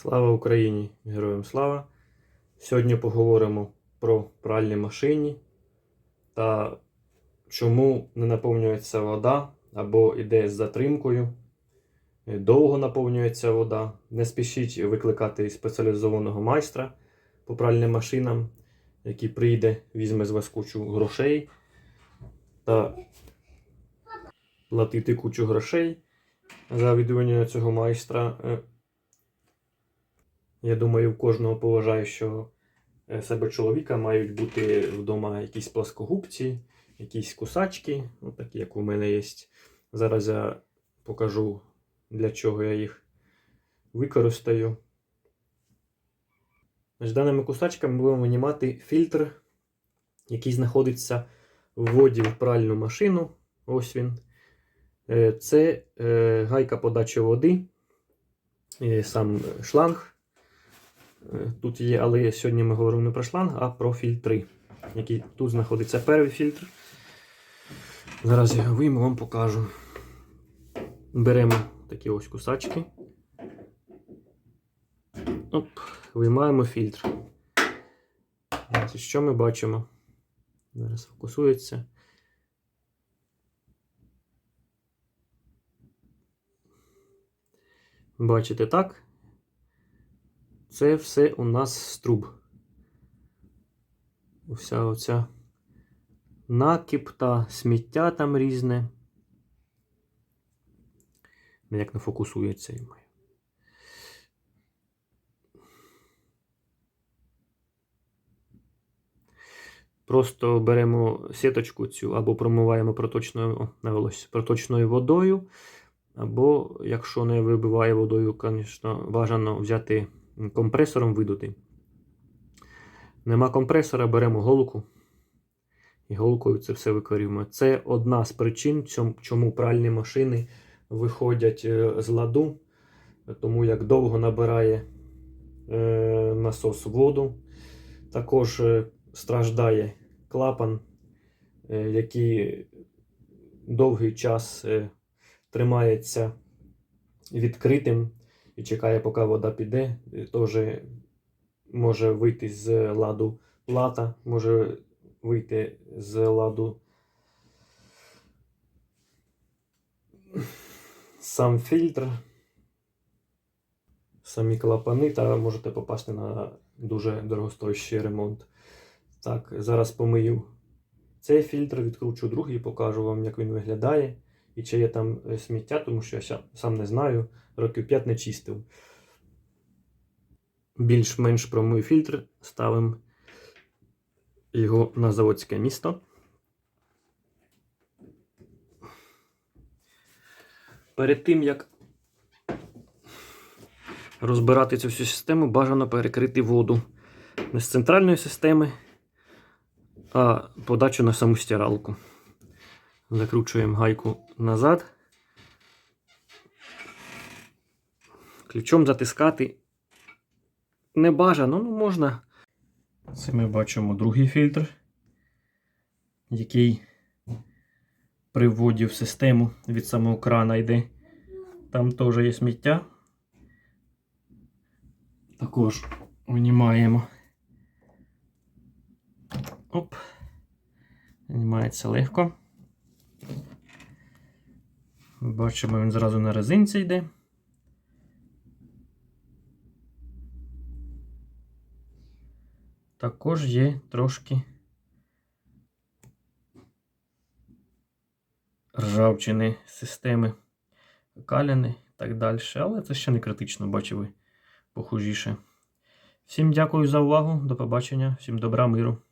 Слава Україні! Героям слава! Сьогодні поговоримо про пральні машині та чому не наповнюється вода або йде з затримкою. е, Довго наповнюється вода. Не спішіть викликати спеціалізованого майстра по пральним машинам, який прийде, візьме з вас кучу грошей та платити кучу грошей за відвідування цього майстра. Я думаю, в кожного поважаючого е, себе чоловіка мають бути вдома якісь плоскогубці, якісь кусачки, ну, такі, як у мене є. Зараз я покажу, для чого я їх використаю. З даними кусачками ми будемо винімати фільтр, який знаходиться в воді в пральну машину. Ось він. Е, Це е, гайка подачі води, сам шланг. Е, Тут є, але сьогодні ми говоримо не про шланг, а про фільтри. Який тут знаходиться перший фільтр. Зараз я його вийму, вам покажу. Беремо такі ось кусачки. Оп, виймаємо фільтр. Що ми бачимо? Зараз фокусується. Бачите так? Це все у нас з труб. Вся оця накіп та сміття там різне. Як не фокусується і має. Просто беремо сіточку цю або промиваємо проточною, о, навелось, проточною водою, або, якщо не вибиває водою, звісно, бажано взяти компресором видути. Нема компресора, беремо голку і голкою це все викорюємо. Це одна з причин, чому пральні машини виходять е, з ладу, тому як довго набирає е, насос воду. Також е, страждає клапан, який довгий час тримається відкритим і чекає, поки вода піде. Теж може вийти з ладу плата, може вийти з ладу сам фільтр, самі клапани, та можете попасти на дуже дорогостоящий ремонт. Так, зараз помию цей фільтр, відкручу другий покажу вам, як він виглядає. І чи є там е, сміття, тому що я сам не знаю, років 5 не чистив. Більш-менш промив фільтр, ставимо його на заводське місто. Перед тим, як розбирати цю всю систему, бажано перекрити воду не з центральної системи, а подачу на саму стиралку. Закручуємо гайку назад. Ключом затискати не бажано, ну можна. Це ми бачимо другий фільтр, який при вводі в систему від самого крана йде. Там теж є сміття. Також винімаємо. Оп. Винімається легко. Бачимо, він зразу на резинці йде. Також є трошки ржавчини системи каляни і так далі. Але це ще не критично, бачу ви похожіше. Всім дякую за увагу. До побачення, всім добра, миру.